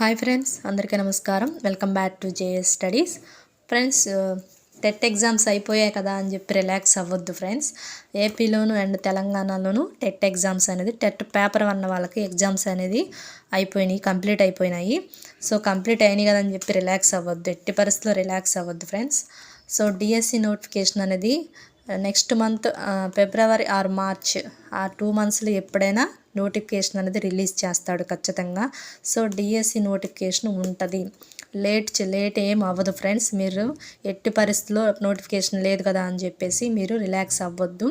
Hi friends అందరికీ నమస్కారం. Welcome back to JS studies. Friends TET exams అయిపోయాయి కదా అని చెప్పి రిలాక్స్ అవ్వద్దు ఫ్రెండ్స్. ఏపీలోను అండ్ తెలంగాణలోను టెట్ ఎగ్జామ్స్ అనేది టెట్ పేపర్ అన్న వాళ్ళకి ఎగ్జామ్స్ అనేది అయిపోయినాయి కంప్లీట్ అయిపోయినాయి. సో కంప్లీట్ అయినాయి కదా అని చెప్పి రిలాక్స్ అవ్వద్దు ఎట్టి పరిస్థితుల్లో రిలాక్స్ అవ్వద్దు ఫ్రెండ్స్. సో డిఎస్సి నోటిఫికేషన్ అనేది next month February or March ఆ టూ మంత్స్లో ఎప్పుడైనా నోటిఫికేషన్ అనేది రిలీజ్ చేస్తాడు ఖచ్చితంగా. సో డిఎస్సి నోటిఫికేషన్ ఉంటుంది. లేట్ లేట్ ఏం అవ్వదు ఫ్రెండ్స్. మీరు ఎట్టి పరిస్థితుల్లో నోటిఫికేషన్ లేదు కదా అని చెప్పేసి మీరు రిలాక్స్ అవ్వద్దు.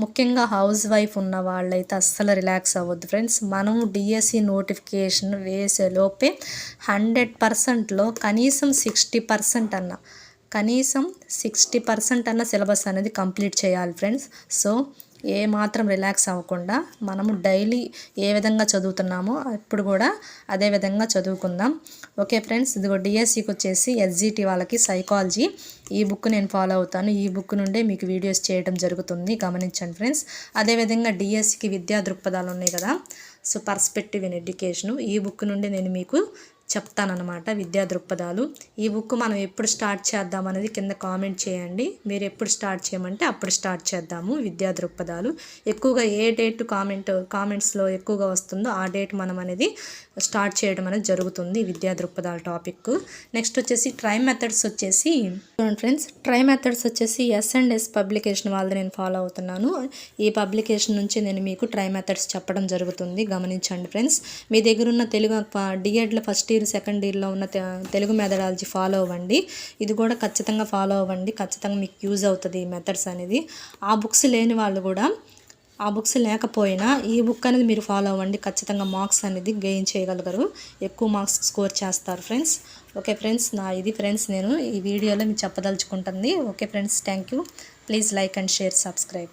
ముఖ్యంగా హౌస్ వైఫ్ ఉన్న వాళ్ళైతే అస్సలు రిలాక్స్ అవ్వద్దు ఫ్రెండ్స్. మనం డిఎస్సి నోటిఫికేషన్ వేసే లోపే హండ్రెడ్ పర్సెంట్లో కనీసం సిక్స్టీ పర్సెంట్ అన్న కనీసం సిక్స్టీ పర్సెంట్ అన్న సిలబస్ అనేది కంప్లీట్ చేయాలి ఫ్రెండ్స్. సో ఏ మాత్రం రిలాక్స్ అవ్వకుండా మనము డైలీ ఏ విధంగా చదువుతున్నామో ఇప్పుడు కూడా అదే విధంగా చదువుకుందాం. ఓకే ఫ్రెండ్స్ ఇదిగో డిఎస్సికి వచ్చేసి ఎస్జిటి వాళ్ళకి సైకాలజీ. ఈ బుక్ నేను ఫాలో అవుతాను. ఈ బుక్ నుండే మీకు వీడియోస్ చేయడం జరుగుతుంది. గమనించండి ఫ్రెండ్స్. అదేవిధంగా డిఎస్సికి విద్యా దృక్పథాలు ఉన్నాయి కదా. So perspective in education. ఈ బుక్ నుండి నేను మీకు చెప్తానన్నమాట విద్యా దృక్పథాలు. ఈ బుక్ మనం ఎప్పుడు స్టార్ట్ చేద్దాం అనేది కింద కామెంట్ చేయండి. మీరు ఎప్పుడు స్టార్ట్ చేయమంటే అప్పుడు స్టార్ట్ చేద్దాము విద్యా దృక్పథాలు. ఎక్కువగా ఏ డేట్ కామెంట్ కామెంట్స్లో ఎక్కువగా వస్తుందో ఆ డేట్ మనం అనేది స్టార్ట్ చేయడం అనేది జరుగుతుంది విద్యా దృక్పథాల టాపిక్ నెక్స్ట్ వచ్చేసి ట్రై మెథడ్స్ వచ్చేసి చూడండి ఫ్రెండ్స్ ట్రై మెథడ్స్ వచ్చేసి ఎస్ అండ్ ఎస్ పబ్లికేషన్ వాళ్ళది నేను ఫాలో అవుతున్నాను. ఈ పబ్లికేషన్ నుంచి నేను మీకు ట్రై మెథడ్స్ చెప్పడం జరుగుతుంది. గమనించండి ఫ్రెండ్స్ మీ దగ్గర ఉన్న తెలుగు డిఎడ్లో ఫస్ట్ ఇయర్ సెకండ్ ఇయర్లో ఉన్న తెలుగు మెథడాలజీ ఫాలో అవ్వండి. ఇది కూడా ఖచ్చితంగా ఫాలో అవ్వండి. ఖచ్చితంగా మీకు యూజ్ అవుతుంది ఈ మెథడ్స్ అనేది. ఆ బుక్స్ లేని వాళ్ళు కూడా ఆ బుక్స్ లేకపోయినా ఈ బుక్ అనేది మీరు ఫాలో అవ్వండి. ఖచ్చితంగా మార్క్స్ అనేది గెయిన్ చేయగలగరు. ఎక్కువ మార్క్స్ స్కోర్ చేస్తారు ఫ్రెండ్స్. ఓకే ఫ్రెండ్స్ నా ఇది ఫ్రెండ్స్ నేను ఈ వీడియోలో మీకు చెప్పదలుచుకుంటుంది. Okay friends thank you. Please like and share subscribe.